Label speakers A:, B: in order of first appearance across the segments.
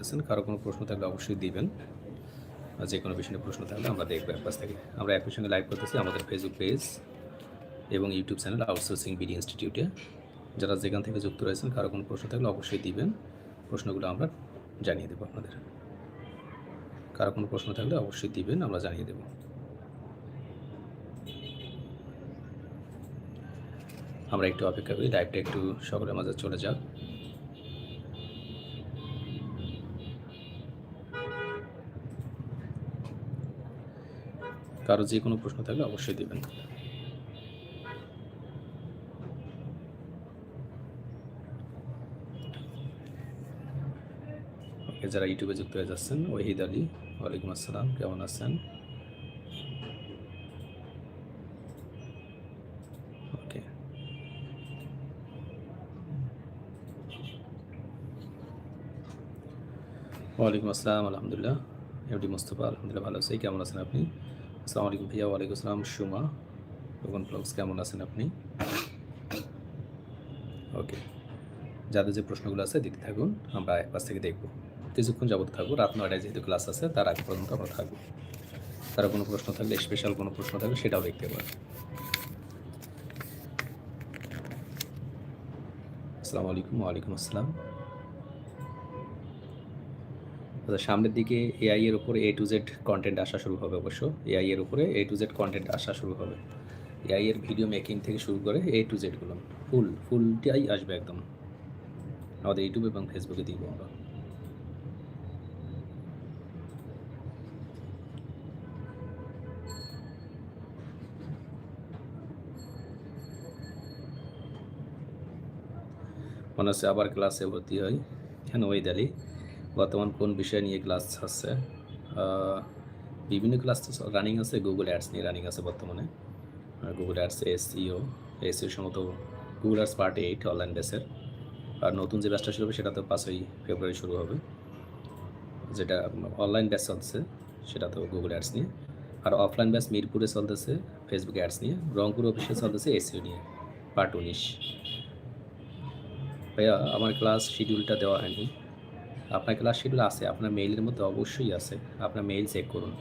A: করতেছেন কারও কোনো প্রশ্ন থাকলে অবশ্যই দিবেন। যে কোনো বিষয়ে প্রশ্ন থাকলে আমরা দেখব এক পাশ থেকে। আমরা একই সঙ্গে লাইভ করতেছি আমাদের ফেসবুক পেজ এবং ইউটিউব চ্যানেল আউটসোর্সিং বিডি ইনস্টিটিউটে যারা যেখান থেকে যুক্ত রয়েছেন, কারও কোনো প্রশ্ন থাকলে অবশ্যই দিবেন। প্রশ্নগুলো আমরা জানিয়ে দেবো আপনাদের। কারও কোনো প্রশ্ন থাকলে অবশ্যই দিবেন, আমরা জানিয়ে দেবো। আমরা একটু অপেক্ষা করি লাইভটা একটু সকলের মাঝে চলে যাক। কারও যে কোনো প্রশ্ন থাকলে অবশ্যই দিবেন। যারা ইউটিউবে যুক্ত হয়ে যাচ্ছেন ওহিদ আলী, ওয়ালাইকুম আসসালাম, কেমন আছেন? ওকে। ওয়ালাইকুম আসসালাম, আলহামদুলিল্লাহ। এমডি মোস্তফা, আলহামদুলিল্লাহ, ভালো আছি। কেমন আছেন আপনি? আসসালামু আলাইকুম ভাইয়া, ওয়ালাইকুম আসসালাম, সুমা। রোগন ব্লগস, কেমন আছেন আপনি? ওকে। যাদের যে প্রশ্নগুলো আছে দিতে থাকুন। আমরা এক পাশ থেকে দেখব। কিছুক্ষণ যাবত থাকব। রাত নয়টায় যেহেতু ক্লাস আছে, তার আগে পর্যন্ত আমরা থাকব। তারা কোনো প্রশ্ন থাকলে স্পেশাল কোনো প্রশ্ন থাকলে, সেটাও দেখতে পারেন। আসসালামু আলাইকুম, ওয়ালাইকুম আসসালাম। আচ্ছা সামনের দিকে এআই এর উপরে এ টু জেড কন্টেন্ট আসা শুরু হবে অবশ্য। এআই এর উপরে এ টু জেড কন্টেন্ট আসা শুরু হবে। এআই এর ভিডিও মেকিং থেকে শুরু করে এ টু জেডগুলো ফুল ফুলটাই আসবে একদম। আমাদের ইউটিউব এবং ফেসবুকে দিব আমরা। মনে হচ্ছে আবার ক্লাসে ভর্তি হয়। কেন ওই দালি বর্তমান কোন বিষয় নিয়ে ক্লাস আহ, বিভিন্ন ক্লাস তো রানিং আছে গুগল অ্যাডস নিয়ে রানিং আছে বর্তমানে। গুগল অ্যাডস এসইও এসইও সম্ভবত Google ads part eight online বেসের আর নতুন যে ব্যাচটা শুরু হবে সেটা তো পাঁচই ফেব্রুয়ারি শুরু হবে। যেটা অনলাইন ব্যাচ চলছে সেটা তো গুগল অ্যাডস নিয়ে। আর অফলাইন ব্যাচ মিরপুরে চলতেছে ফেসবুক অ্যাডস নিয়ে। রংপুর অফিসে চলতেছে এসইও নিয়ে পার্ট উনিশ ভাইয়া আমার ক্লাস শিডিউলটা দেওয়া হয়নি। আপনার ক্লাস শিডিউল আছে, আপনার মেইলের মধ্যে অবশ্যই আছে। আপনার মেইল চেক করুন।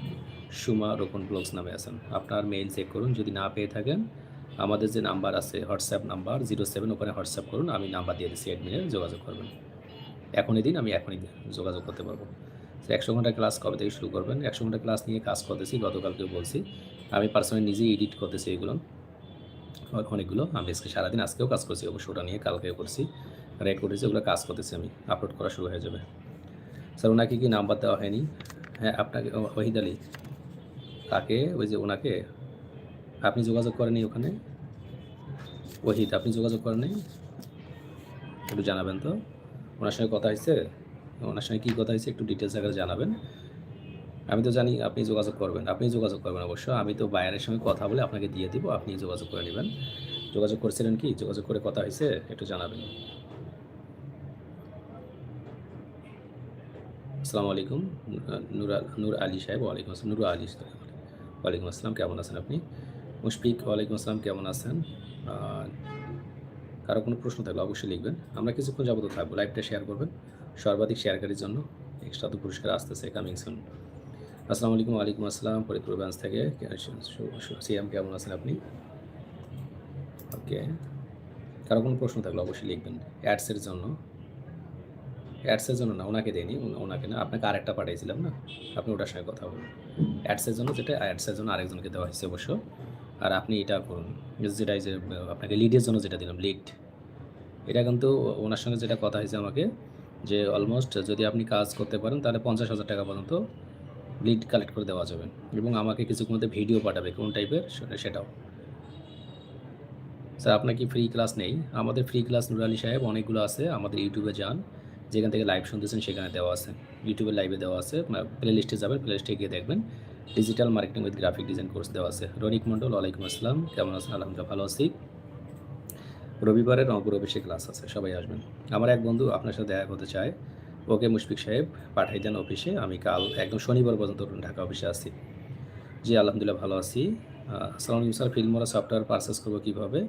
A: সুমা রোপন ব্লগস নামে আছেন। আপনার মেইল চেক করুন, যদি না পেয়ে থাকেন, আমাদের যে নাম্বার আছে হোয়াটসঅ্যাপ নাম্বার জিরো সেভেন ওখানে হোয়াটসঅ্যাপ করুন, আমি নাম্বার দিয়ে দিচ্ছি অ্যাডমিনের যোগাযোগ করবেন। এখনই দিন, আমি এখনই যোগাযোগ করতে পারব। তো একশো ঘণ্টা ক্লাস কবে থেকে শুরু করবেন? একশো ঘণ্টা ক্লাস নিয়ে কাজ করতেছি, গতকালকেও বলছি। আমি পার্সোনালি নিজেই এডিট করতেছি এগুলো। অনেকগুলো, আমি আজকে সারাদিন আজকেও কাজ করছি, অবশ্য ওটা নিয়ে কালকেও করছি। রেড হয়েছে ওগুলো কাজ করতেছি আমি আপলোড করা শুরু হয়ে যাবে। স্যার ওনাকে কি নাম্বার দেওয়া হয়নি? হ্যাঁ আপনাকে ওহিদ আলী, কাকে, ওই যে ওনাকে, আপনি যোগাযোগ করেনি ওখানে? ওহিদ, আপনি যোগাযোগ করেনি একটু জানাবেন তো। ওনার সঙ্গে কথা হয়েছে? ওনার সঙ্গে কী কথা হয়েছে একটু ডিটেলস আকারে জানাবেন। আমি তো জানি আপনি যোগাযোগ করবেন, আপনি যোগাযোগ করবেন অবশ্য। আমি তো বায়ারের সঙ্গে কথা বলে আপনাকে দিয়ে দিব, আপনি যোগাযোগ করে নেবেন। যোগাযোগ করছিলেন কি? যোগাযোগ করে কথা হয়েছে, একটু জানাবেন। আসসালামু আলাইকুম, নুর, নূর আলী সাহেব, ওয়ালাইকুম আসসালাম। নুর আলী ওয়ালাইকুম আসসালাম, কেমন আছেন আপনি? মুশফিক, ওয়ালাইকুম আসসালাম, কেমন আছেন? কারও কোনো প্রশ্ন থাকলে অবশ্যই লিখবেন। আমরা কিছুক্ষণ যাবত থাকব, লাইভটা শেয়ার করবেন, সর্বাধিক শেয়ারকারীর জন্য এক্সট্রা তো পুরস্কার আসতেছে কামিং সুন আসসালামু আলাইকুম, ওয়ালাইকুম আসসালাম, ফরিদপুর ব্রাঞ্চ থেকে। সিএম কেমন আছেন আপনি? ওকে কারও কোনো প্রশ্ন থাকলে অবশ্যই লিখবেন অ্যাডসের জন্য। অ্যাডসের জন্য না, ওনাকে দেয়নি ওনাকে না, আপনাকে আরেকটা পাঠিয়েছিলাম না, আপনি ওটার সঙ্গে কথা বলুন। অ্যাডসের জন্য যেটা অ্যাডসের জন্য আরেকজনকে দেওয়া হয়েছে অবশ্য, আর আপনি এটা করুন, যেটা যে, আপনাকে লিডের জন্য যেটা দিলাম লিড এটা কিন্তু ওনার সঙ্গে যেটা কথা হয়েছে আমাকে, যে অলমোস্ট যদি আপনি কাজ করতে পারেন, তাহলে পঞ্চাশ হাজার টাকা পর্যন্ত লিড কালেক্ট করে দেওয়া যাবে, এবং আমাকে কিছুক্ষণ মধ্যে ভিডিও পাঠাবে, কোন টাইপের সেটাও। স্যার আপনার কি ফ্রি ক্লাস নেই? আমাদের ফ্রি ক্লাস নুরালি সাহেব অনেকগুলো আছে, আমাদের ইউটিউবে যান যেখান থেকে লাইভ শুনতেছেন, সেখানে দেওয়া আছে। ইউটিউবে লাইভে দেওয়া আছে। প্লে লিস্টে যাবেন প্লে লিস্টে গিয়ে দেখবেন। Digital marketing with graphic design course দেওয়া আছে। রনিক মণ্ডল, ওয়ালাইকুম আসসালাম। কেমন আছেন? আলহামদুলিল্লাহ, ভালো আছি। রবিবারে রংপুর অফিসে ক্লাস আছে, সবাই আসবেন। আমার এক বন্ধু আপনার সাথে দেখা করতে চায়। ওকে মুশফিক সাহেব পাঠাই দেন অফিসে। আমি কাল, একদম শনিবার পর্যন্ত ঢাকা অফিসে আছি। জি, আলহামদুলিল্লাহ, ভালো আছি। আসসালামু স্যার ফিল্মোরা সফটওয়্যার পারচেস করব কীভাবে?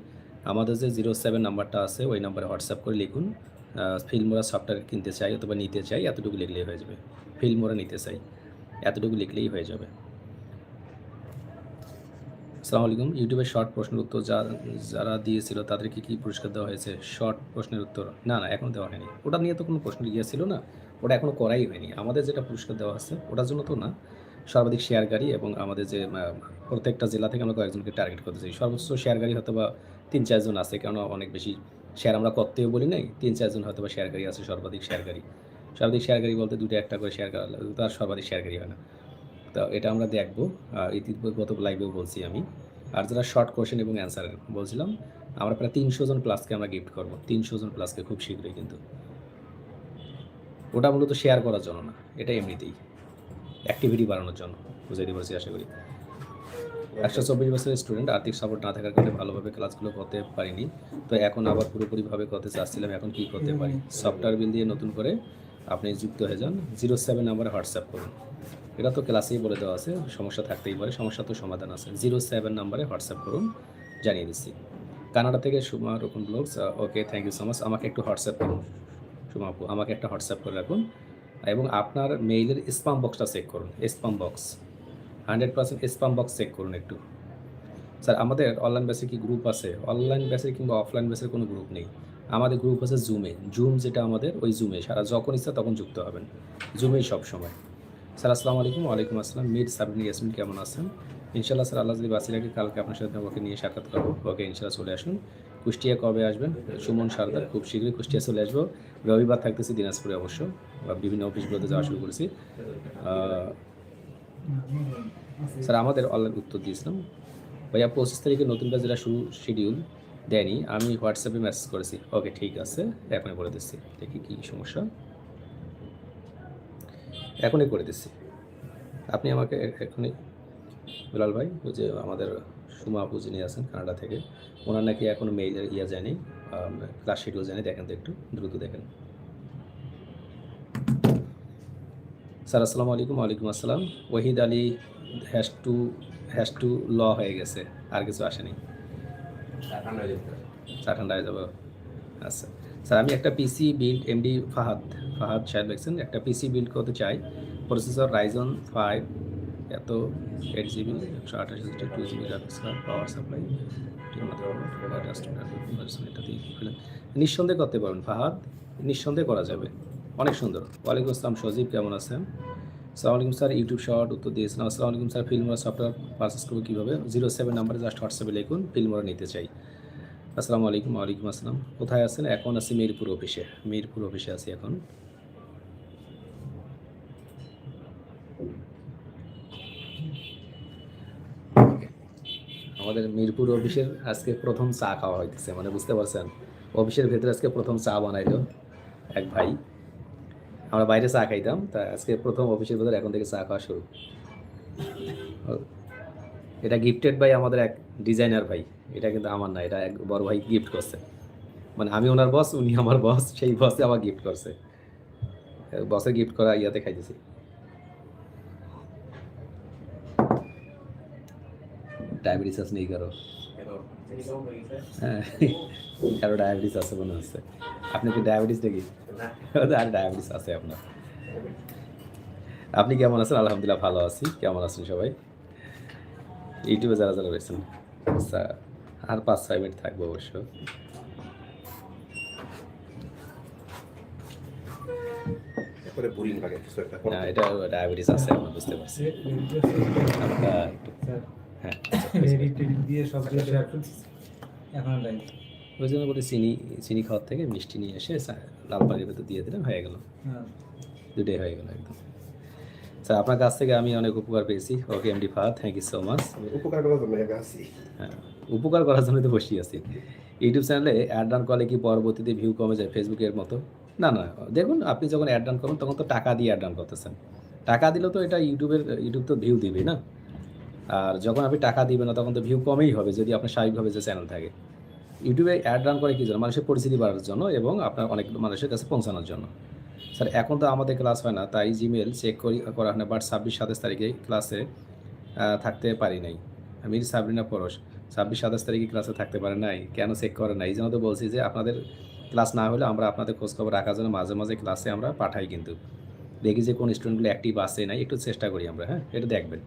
A: আমাদের যে জিরো সেভেন নাম্বারটা আছে, ওই নাম্বারে হোয়াটসঅ্যাপ করে লিখুন। ফিল্মোরা সফটওয়্যার কিনতে চাই অথবা নিতে চাই এতটুকু লিখলেই হয়ে যাবে। ফিল্মোরা নিতে চাই এতটুকু লিখলেই হয়ে যাবে। আসসালামু আলাইকুম। ইউটিউবে শর্ট প্রশ্নের উত্তর যা যারা দিয়েছিল তাদেরকে কি পুরস্কার দেওয়া হয়েছে? শর্ট প্রশ্নের উত্তর। না না এখনও দেওয়া হয়নি। ওটা নিয়ে তো কোনো প্রশ্ন গিয়েছিল না। ওটা এখনও করাই হয়নি। আমাদের যেটা পুরস্কার দেওয়া আছে, ওটার জন্য তো না। সর্বাধিক শেয়ারকারী এবং আমাদের যে প্রত্যেকটা জেলা থেকে আমরা কয়েকজনকে টার্গেট করতে চাই। সর্বোচ্চ শেয়ারকারী হয়তো বা তিন চারজন আছে, কেননা অনেক বেশি শেয়ার আমরা করতেও বলি নাই, তিন চারজন হয়তো বা শেয়ারকারী আছে, সর্বাধিক শেয়ারকারী সর্বাধিক শেয়ারকারী বলতে দুটো একটা করে শেয়ার করা তার সর্বাধিক শেয়ারকারী হয় না। তো এটা আমরা দেখব ইতিপূর্বে গত লাইভেও বলছি আমি। আর যারা শর্ট কোশ্চেন এবং অ্যান্সার বলছিলাম, আমরা প্রায় তিনশো জন প্লাসকে আমরা গিফট করব। তিনশো জন প্লাসকে খুব শীঘ্রই কিন্তু। ওটা মূলত শেয়ার করার জন্য না, এটা এমনিতেই। অ্যাক্টিভিটি বাড়ানোর জন্য, বুঝাইতে পারছি, আশা করি। একশো চব্বিশ বছরের স্টুডেন্ট আর্থিক সাপোর্ট না থাকার কারণে ভালোভাবে ক্লাসগুলো করতে পারিনি। তো এখন আবার পুরোপুরিভাবে করতে চাচ্ছিলাম এখন কি করতে পারি? সফটওয়্যার বিল দিয়ে নতুন করে আপনি যুক্ত হয়ে যান। জিরো সেভেন নাম্বারে হোয়াটসঅ্যাপ করুন। এটা তো ক্লাসেই বলে দেওয়া আছে সমস্যা থাকতেই পারে সমস্যা তো সমাধান আছে। জিরো সেভেন নাম্বারে হোয়াটসঅ্যাপ করুন জানিয়ে দিচ্ছি। কানাডা থেকে সুমা রকম blogs okay thank you so much আমাকে একটু হোয়াটসঅ্যাপ করুন সুমা আপু আমাকে একটা হোয়াটসঅ্যাপ করে রাখুন। এবং আপনার মেইলের স্পাম বক্সটা চেক করুন spam box hundred percent spam box check করুন একটু। স্যার, আমাদের অনলাইন বেসে কি গ্রুপ আছে? অনলাইন বেসে কিংবা অফলাইন বেসের কোনো গ্রুপ নেই। আমাদের গ্রুপ আছে জুমে জুম যেটা আমাদের, ওই জুমে সারা যখন ইচ্ছা তখন যুক্ত হবেন। জুমেই সব সময়। স্যার, আসসালামু আলাইকুম। ওয়ালাইকুম আসসালাম। মির সাবিন ইয়াসমিন, কেমন আছেন? ইনশাল্লাহ স্যার, আল্লাহ যদি বাসি রাখি, কালকে আপনার সাথে ওকে নিয়ে সাক্ষাৎ করব। ওকে ইনশাল্লাহ চলে আসুন। কুষ্টিয়া কবে আসবেন? সুমন সারদার, খুব শীঘ্রই কুষ্টিয়া চলে আসব। রবিবার থাকতেছি দিনাজপুরে অবশ্য। বা বিভিন্ন অফিসগুলোতে যাওয়া শুরু করেছি। স্যার, আমাদের অনলাইন উত্তর দিয়েছিলাম। ভাইয়া, পঁচিশ তারিখে নতুন কাজ যেটা শুরু শিডিউল দেয়নি। আমি হোয়াটসঅ্যাপে মেসেজ করেছি। ওকে ঠিক আছে। এখনই বলে দিচ্ছি। দেখি কী সমস্যা। এখনই করে দিচ্ছি। আপনি আমাকে এখনই বিলাল ভাই, ওই যে আমাদের সুমা আপু যিনি আছেন কানাডা থেকে, ওনার নাকি এখনও মেইল ইয়া যায়নি। ক্লাস শিডিউল জানি দেখেন তো একটু, দ্রুত দেখেন। স্যার, আসসালামু আলাইকুম, ওয়ালাইকুম আসসালাম। Ohid Ali hash two hash two ল হয়ে গেছে, আর কিছু আসেনি। চা ঠান্ডা হয়ে যাবে। আচ্ছা। স্যার, আমি একটা PC build MD Fahad Fahad Saheb লিখছেন একটা পিসি বিল্ড করতে চাই। প্রসেসর রাইজন ফাইভ এত এইট জিবি একশো আঠাশ GB two GB card power supply এটা দিয়ে নিঃসন্দেহে করতে পারবেন, ফাহাদ। নিঃসন্দেহে করা যাবে। অনেক সুন্দর। ওয়ালাইকুম আসসালাম, সজীব কেমন আছেন? আসসালামু আলাইকুম স্যার, ইউটিউব শর্ট উত্তর দিয়েছিলাম। আসসালামু আলাইকুম স্যার, ফিল্মোরা সফটওয়্যার পারচেস করব কীভাবে? জিরো সেভেন নাম্বারে জাস্ট হোয়াটসঅ্যাপে লিখুন, ফিল্মোরা নিতে চাই। আসসালামু আলাইকুম, ওয়ালাইকুম আসসালাম। কোথায় আছেন? এখন আছি মিরপুর অফিসে। মিরপুর অফিসে আছি এখন। আমাদের মিরপুর অফিসের আজকে প্রথম চা খাওয়া হইতেছে মানে বুঝতে পারছেন? অফিসের ভেতরে আজকে প্রথম চা বানাইলো এক ভাই। আমরা বাইরে চা খাইতাম, তা আজকে প্রথম অফিসের ভেতরে এখন থেকে চা খাওয়া শুরু। এটা গিফটেড ভাই আমাদের এক ডিজাইনার ভাই, এটা কিন্তু আমার না, এটা এক বড় ভাই গিফট করছে। মানে আমি ওনার বস উনি আমার বস সেই বসে আমার গিফট করছে। বসের গিফট করা ইয়াতে খাইতেছি। ডায়াবেটিস আছে নেই কারও? হ্যাঁ কারও ডায়াবেটিস আছে মনে হচ্ছে। আপনি কি ডায়াবেটিস নাকি? আর ডায়াবেটিস আছে আপনার। আপনি কেমন আছেন? আলহামদুলিল্লাহ ভালো আছি। কেমন আছেন সবাই? ইউটিউবে যারা যারা রয়েছেন আচ্ছা আর পাঁচ ছয় মিনিট থাকব অবশ্য।
B: করে বুলিং লাগে কিছু একটা
A: না এটা ডায়াবেটিস আছে আমরা বুঝতে পারছি। হ্যাঁ।
C: দিয়ে সব এখন
A: ওই জন্য বলি চিনি চিনি খাওয়ার থেকে মিষ্টি নিয়ে এসে লাল পানির ভেতর দিয়ে দিলাম হয়ে গেল।
C: হ্যাঁ।
A: দুটোই হয়ে গেল একদম। স্যার আপনার কাছ থেকে আমি অনেক উপকার পেয়েছি। Okay MD Fahad thank you so much
B: উপকার করার জন্য
A: হ্যাঁ উপকার করার জন্য তো বসেই আছি। ইউটিউব চ্যানেলে অ্যাড রান করলে কি পরবর্তীতে ভিউ কমে যায় ফেসবুকের মতো? না না দেখুন আপনি যখন অ্যাড রান করুন তখন তো টাকা দিয়ে অ্যাড রান করতেছেন। টাকা দিলেও তো এটা ইউটিউবের ইউটিউব তো ভিউ দিবে না। আর যখন আপনি টাকা দিবেন না তখন তো ভিউ কমেই হবে যদি আপনার স্বাভাবিকভাবে যে চ্যানেল থাকে। ইউটিউবে অ্যাড রান করে কি জন্য? মানুষের পরিচিতি বাড়ার জন্য এবং আপনার অনেক মানুষের কাছে পৌঁছানোর জন্য। স্যার, এখন তো আমাদের ক্লাস হয় না, তাই জিমেল চেক করি, করা হয় না বাট ছাব্বিশ, সাতাশ তারিখে ক্লাসে থাকতে পারি নাই। আমির সাবরিনা পরশ, ছাব্বিশ, সাতাশ তারিখে ক্লাসে থাকতে পারে নাই, কেন চেক করে নাই? এই জন্য তো বলছি যে আপনাদের ক্লাস না হলে আমরা আপনাদের খোঁজখবর রাখার জন্য মাঝে মাঝে ক্লাসে আমরা পাঠাই কিন্তু। দেখি যে কোন স্টুডেন্টগুলো অ্যাক্টিভ আসে নাই, একটু চেষ্টা করি আমরা হ্যাঁ? এটা দেখবেন।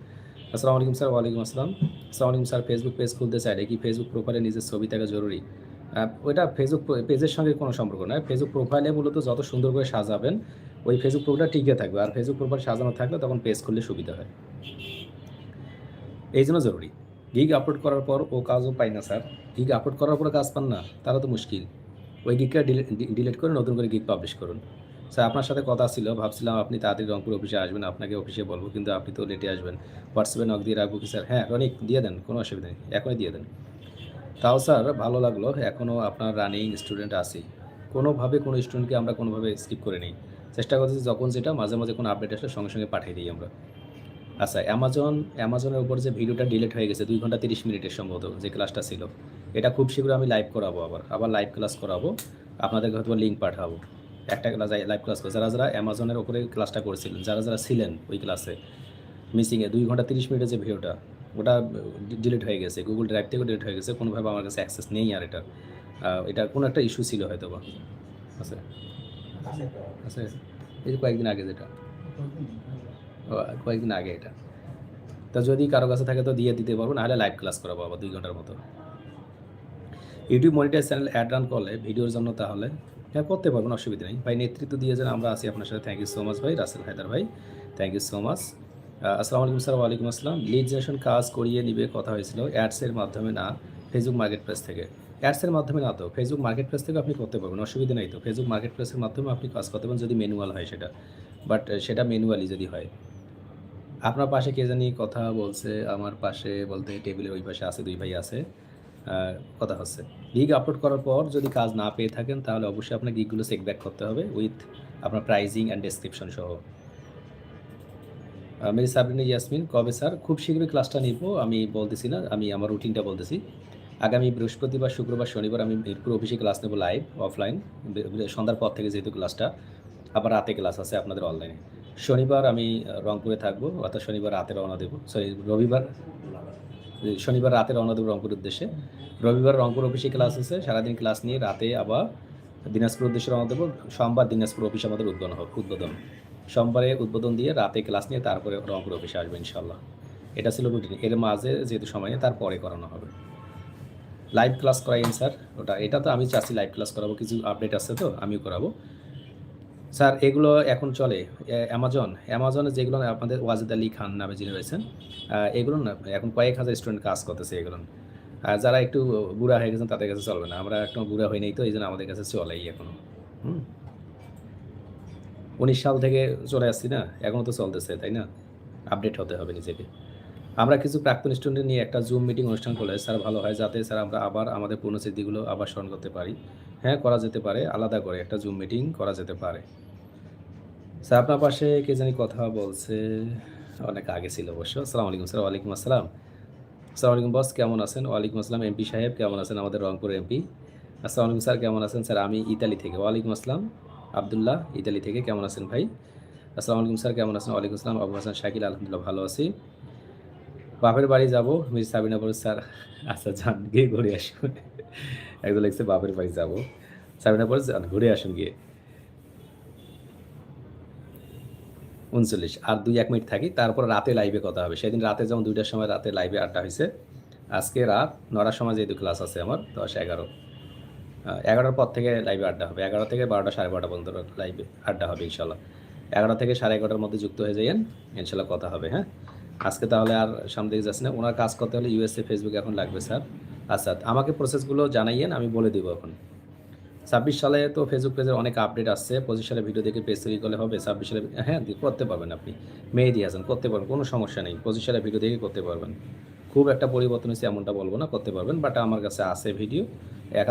A: আসসালামু আলাইকুম স্যার, ওয়ালাইকুম আসসালাম। আসসালামু আলাইকুম স্যার ফেসবুক পেজ খুলতে চাইলে কি ফেসবুক প্রোফাইলে নিজের ছবি থাকা জরুরি? ওইটা ফেসবুক পেজের সঙ্গে কোনো সম্পর্ক নয়। ফেসবুক প্রোফাইলে মূলত যত সুন্দর করে সাজাবেন, ওই ফেসবুক প্রোফাইলটা টিকে থাকবে। আর ফেসবুক প্রোফাইল সাজানো থাকলে তখন পেজ খুললে সুবিধা হয়। এই জন্য জরুরি। গিগ আপলোড করার পর ও কাজও পাই না স্যার। গিগ আপলোড করার পর কাজ পান না তারা তো মুশকিল। ওই গিগটা ডিলিট করে নতুন করে গিগ পাবলিশ করুন। স্যার, আপনার সাথে কথা ছিল, ভাবছিলাম আপনি তাড়াতাড়ি রংপুর অফিসে আসবেন, আপনাকে অফিসে বলব, কিন্তু আপনি তো লেটে আসবেন। হোয়াটসঅ্যাপে নক দিয়ে রাখব কি স্যার? হ্যাঁ রনিক দিয়ে দেন, কোনো অসুবিধা নেই, এখনই দিয়ে দেন। তাও স্যার, ভালো লাগল এখনও আপনার রানিং স্টুডেন্ট আছি। কোনোভাবে কোনো স্টুডেন্টকে আমরা কোনোভাবে স্কিপ করে নিই। চেষ্টা করতেছি যখন যেটা, মাঝে মাঝে কোনো আপডেট আসলে সঙ্গে সঙ্গে পাঠিয়ে দিই আমরা। আচ্ছা অ্যামাজন অ্যামাজনের উপর যে ভিডিওটা ডিলিট হয়ে গেছে, দুই ঘণ্টা তিরিশ মিনিটের সম্ভবত যে ক্লাসটা ছিল, এটা খুব শীঘ্র আমি লাইভ করাবো আবার আবার লাইভ ক্লাস করাবো, আপনাদেরকে হয়তো লিঙ্ক পাঠাবো। একটা ক্লাস লাইভ ক্লাস করে। যারা যারা অ্যামাজনের ওপরে ক্লাসটা করেছিলেন যারা যারা ছিলেন ওই ক্লাসে মিসিংয়ে দুই ঘণ্টা তিরিশ মিনিটের যে ভিডিওটা ওটা ডিলিট হয়ে গেছে গুগল ড্রাইভ থেকে ডিলিট হয়ে গেছে কোনোভাবে আমার কাছে অ্যাক্সেস নেই আর এটা। এটা কোনো একটা ইস্যু ছিল হয়তো বা আছে। আছে? এই যে কয়েকদিন আগে যেটা। কয়েকদিন আগে এটা। তা যদি কারও কাছে থাকে তো দিয়ে দিতে পারব নাহলে লাইভ ক্লাস করাবো আবার দুই ঘণ্টার মতো। YouTube monetise channel ad run করলে ভিডিওর জন্য তাহলে হ্যাঁ করতে পারবেন অসুবিধা নেই। ভাই, নেতৃত্ব দিয়েছেন আমরা আছি আপনার সাথে। থ্যাংক ইউ সো মাচ ভাই, রাসেল হায়দার ভাই। থ্যাংক ইউ সো মাচ আসসালামু আলাইকুম স্যার, ওয়ালাইকুম আসসালাম। লিড জেনারেশন কাজ করিয়ে নিবে কথা হয়েছিল অ্যাডসের মাধ্যমে না ফেসবুক মার্কেট প্লেস থেকে অ্যাডসের মাধ্যমে না তো ফেসবুক মার্কেট প্লেস থেকে আপনি করতে পারবেন, অসুবিধা নেই তো। ফেসবুক মার্কেট প্লেসের মাধ্যমে আপনি কাজ করতে পারেন যদি ম্যানুয়াল হয় সেটা। বাট সেটা ম্যানুয়ালি যদি হয়। আপনার পাশে কে জানি কথা বলছে, আমার পাশে বলতে টেবিলের ওই পাশে আছে, দুই ভাই আছে। কথা হচ্ছে। গিগ আপলোড করার পর যদি কাজ না পেয়ে থাকেন, তাহলে অবশ্যই আপনার গিগগুলো চেক ব্যাক করতে হবে উইথ আপনার প্রাইজিং অ্যান্ড ডেসক্রিপশন সহ। মেরি সাবরিনা ইয়াসমিন, কবে স্যার খুব শীঘ্রই ক্লাসটা নিব, আমি বলতেছি না, আমি আমার রুটিনটা বলতেছি। আগামী বৃহস্পতিবার, শুক্রবার, শনিবার আমি মিরপুর অফিসে ক্লাস নেব লাইভ অফলাইন সন্ধ্যার পর থেকে যেহেতু ক্লাসটা আবার রাতে ক্লাস আছে আপনাদের অনলাইনে শনিবার আমি রংপুরে থাকব, অর্থাৎ শনিবার রাতে রওনা দেবো সরি রবিবার শনিবার রাতে রওনা দেবো রংপুর উদ্দেশ্যে। রবিবার রংপুর অফিসে ক্লাস আছে। সারাদিন ক্লাস নিয়ে রাতে আবার দিনাজপুর উদ্দেশ্যে রওনা দেবো। সোমবার দিনাজপুর অফিস আমাদের উদ্বোধন হবে উদ্বোধন। সোমবারে উদ্বোধন দিয়ে রাতে ক্লাস নিয়ে তারপরে রংপুর অফিসে আসবে ইনশাল্লাহ এটা ছিল রুটিন এর মাঝে যেহেতু সময় নেই, তারপরে করানো হবে। লাইভ ক্লাস করাইন স্যার ওটা এটা তো আমি চাচ্ছি লাইভ ক্লাস করাবো। কিছু আপডেট আছে তো, আমিও করাবো। স্যার, এগুলো এখন চলে। অ্যামাজন অ্যামাজনে যেগুলো আপনাদের ওয়াজিদ আলী খান নামে যিনি রয়েছেন এগুলো না এখন কয়েক হাজার স্টুডেন্ট কাজ করতেছে এগুলো। আর যারা একটু বুড়া হয়ে গেছেন তাদের কাছে চলবে না। আমরা একটু বুড়া হই নাই তো এই জন্য আমাদের কাছে চলেই এখনও। হুম? উনিশ সাল থেকে চলে আসছি না? এখনও তো চলতেছে, তাই না? আপডেট হতে হবে নিজেকে। আমরা কিছু প্রাক্তন স্টুডেন্ট নিয়ে একটা জুম মিটিং অনুষ্ঠান করলে, স্যার ভালো হয় যাতে স্যার আমরা আবার আমাদের পুরনো স্মৃতিগুলো আবার স্মরণ করতে পারি। হ্যাঁ করা যেতে পারে, আলাদা করে একটা জুম মিটিং করা যেতে পারে। স্যার আপনার পাশে কে জানি কথা বলছে। অনেক আগে ছিল অবশ্য। আসসালামু আলাইকুম স্যার, ওয়ালাইকুম আসসালাম। আসসালামু আলাইকুম বস, কেমন আছেন? ওয়ালাইকুম আসসালাম এমপি সাহেব, কেমন আছেন আমাদের রংপুর এমপি? আসসালামু আলাইকুম স্যার, কেমন আছেন? স্যার, আমি ইতালি থেকে। ওয়ালাইকুম আসসালাম, আবদুল্লাহ, ইতালি থেকে। কেমন আছেন ভাই? আসসালামু আলাইকুম স্যার, কেমন আছেন? ওয়ালাইকুম আসসালাম, আবু হাসান, শাকিল, আলহামদুলিল্লাহ ভালো আছি। বাপের বাড়ি যাব, মিস সাবিনা বলে স্যার আচ্ছা যান, গিয়ে ঘুরে আসুন। একদম লিখছে বাপের বাড়ি যাব। সাবিনা বলে ঘুরে আসুন গিয়ে। উনচল্লিশ, আর দুই এক মিনিট থাকি। তারপর রাতে লাইভে কথা হবে। সেদিন রাতে যেমন দুইটার সময় রাতে লাইভে আড্ডা হয়েছে আজকে রাত নটার সময় যেহেতু ক্লাস আছে আমার, দশ এগারো এগারোটার পর থেকে লাইভে আড্ডা হবে। এগারো থেকে বারোটা সাড়ে বারোটা পর্যন্ত লাইভে আড্ডা হবে ইনশাল্লাহ। এগারো থেকে সাড়ে এগারোটার মধ্যে যুক্ত হয়ে যাইয়েন, ইনশাল্লাহ কথা হবে হ্যাঁ? আজকে তাহলে আর সামনে দিকে যাচ্ছে না। ওনার কাজ করতে হলে ইউএসএ ফেসবুকে এখন লাগবে, স্যার। আচ্ছা আমাকে প্রসেসগুলো জানাইয়েন, আমি বলে দিব এখন। ছাব্বিশ সালে তো ফেসবুক পেজে অনেক আপডেট আসছে। পঁচিশ সালে ভিডিও দেখে পেজ তৈরি করলে হবে, ছাব্বিশ সালে হ্যাঁ করতে পারবেন আপনি। দিয়ে আছেন করতে পারবেন, কোনো সমস্যা নেই। পঁচিশ সালে ভিডিও দেখে করতে পারবেন। খুব একটা পরিবর্তন হয়েছে এমনটা বলব না, করতে পারবেন। বাট আমার কাছে আছে ভিডিও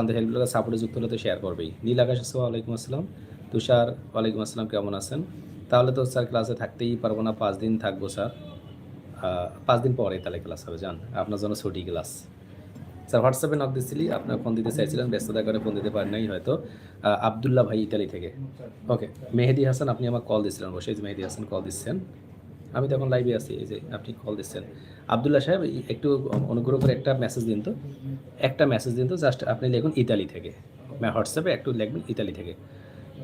A: থেকে হেল্পগুলোকে সাপোর্টে যুক্ত হলে তো শেয়ার করবেই। নীল আকাশ ওয়ালাইকুম আসসালাম। তুষার, ওয়ালাইকুম আসসালাম, কেমন আছেন? তাহলে তো স্যার ক্লাসে থাকতেই পারব না, পাঁচ দিন থাকব স্যার পাঁচ দিন পরে তাহলে ক্লাস হবে যান আপনার জন্য ছুটি ক্লাস স্যার হোয়াটসঅ্যাপে নক দিচ্ছিলি, আপনার ফোন দিতে চাইছিলেন ব্যস্ততা করে ফোন দিতে পারেন নাই হয়তো। আবদুল্লাহ ভাই ইতালি থেকে। ওকে মেহেদি হাসান, আপনি আমার কল দিচ্ছিলেন অবশ্যই মেহেদি হাসান কল দিচ্ছেন। আমি তো এখন লাইভে আছি, এই যে আপনি কল দিচ্ছেন। আবদুল্লাহ সাহেব একটু অনুগ্রহ করে একটা মেসেজ দিন তো। একটা মেসেজ দিন তো জাস্ট আপনি লিখুন ইতালি থেকে। হোয়াটসঅ্যাপে একটু লিখবেন ইতালি থেকে।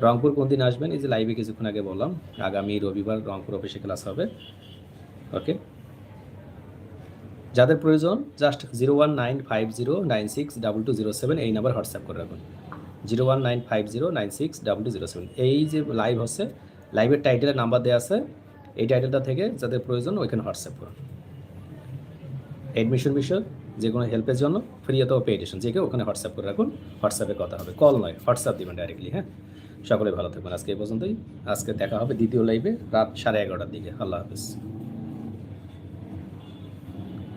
A: রংপুর কোন দিন আসবেন? এই যে লাইভে কিছুক্ষণ আগে বললাম, আগামী রবিবার রংপুর অফিসে ক্লাস হবে। ওকে যাদের প্রয়োজন just zero one nine five zero nine six double two zero seven এই নাম্বার হোয়াটসঅ্যাপ করে রাখুন। Zero one nine five zero nine six double two zero seven এই যে লাইভ হচ্ছে লাইভের টাইটেলের নাম্বার দেওয়া আছে, এই টাইটেলটা থেকে যাদের প্রয়োজন ওইখানে হোয়াটসঅ্যাপ করুন। অ্যাডমিশন বিষয় যে কোনো হেল্পের জন্য ফ্রি অথবা পে এডিশন যে কেউ ওখানে হোয়াটসঅ্যাপ করে রাখুন, হোয়াটসঅ্যাপে কথা হবে কল নয়, হোয়াটসঅ্যাপ দেবেন ডাইরেক্টলি হ্যাঁ? সকলে ভালো থাকবেন, আজকে এই পর্যন্তই, আজকে দেখা হবে দ্বিতীয় লাইভে রাত সাড়ে এগারোটার দিকে, আল্লাহ হাফিজ।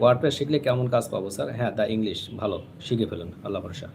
A: ওয়ার্ডপ্রেস শিখলে কেমন কাজ পাবো স্যার হ্যাঁ দা ইংলিশ ভালো শিখে ফেলুন আল্লাহ ভরসা।